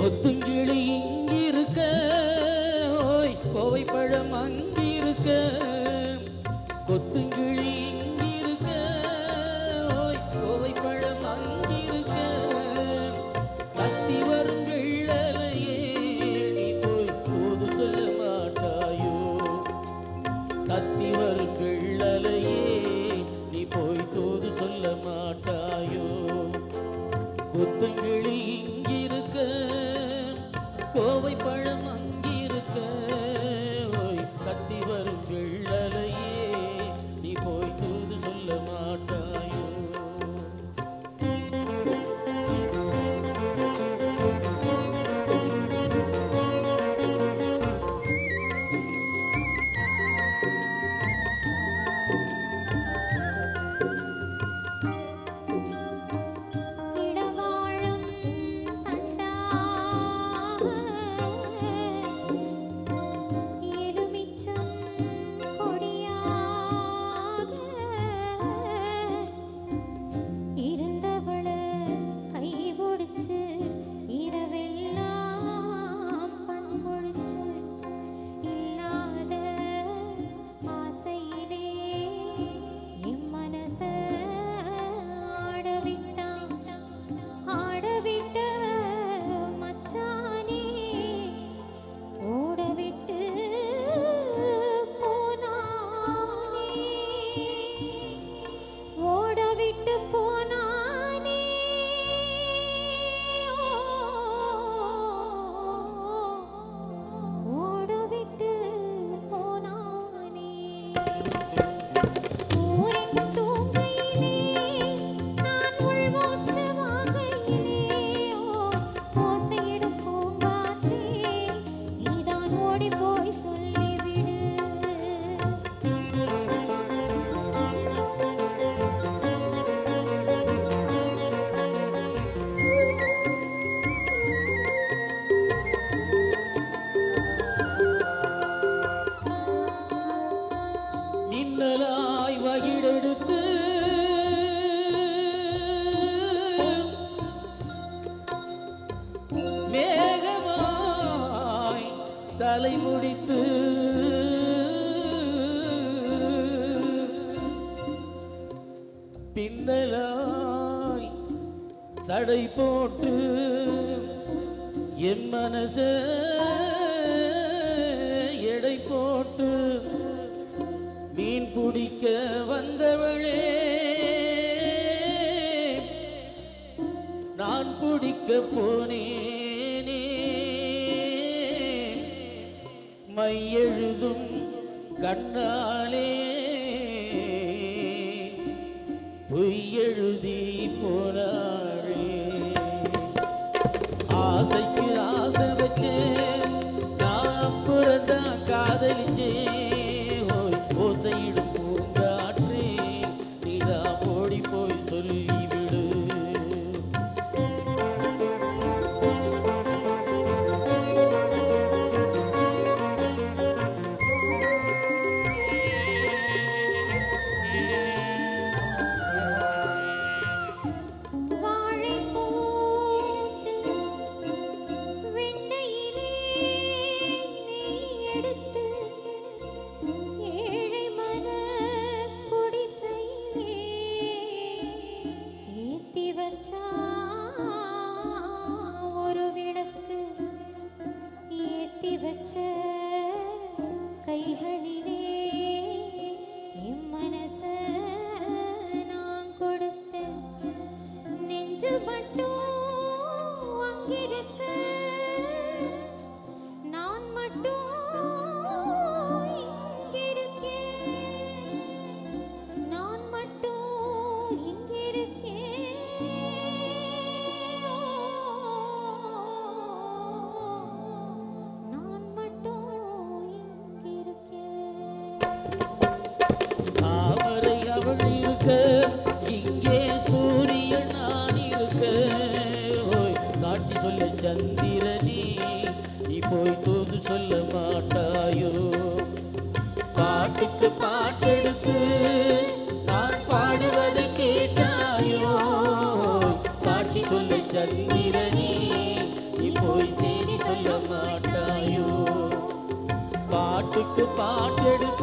கொத்துங்கிளி இங்கிருக்க ஓய் கோவை பழம் அங்கிருக்க. கொத்துங்கிளி இங்கிருக்க ஓய் கோவை பழம் அங்கிருக்க. கத்தி வரும் வெள்ளலையே நீ போய் போது சொல்ல மாட்டாயோ? கத்தி வரும் வெள்ளலையே நீ போய் தோது சொல்ல மாட்டாய்? மின்னலாய் வகிடெடுத்து மேகமாய் தலை முடித்து பின்னலாய் சடை போட்டு என் மனசே பிடிக்க வந்தவளே. நான் பிடிக்க போனேனே. மையெழுதும் கண்ணாலே. பொய்யெழுதி போனாரே. ஆசைக்கு ஆசை வச்சேன். நான் புறந்தான் காதலிச்சேன். ஓசையிடும் சாட்சி சொல்ல சந்திரனே நீ போய் தூது சொல்ல மாட்டாயோ? பாட்டுக்கு பாட்டெடுத்து நான் பாடுவதை கேட்டாயோ? சாட்சி சொல்ல சந்திரனே நீ போய் செய்தி சொல்ல மாட்டாயோ? பாட்டுக்கு பாட்டெடுத்து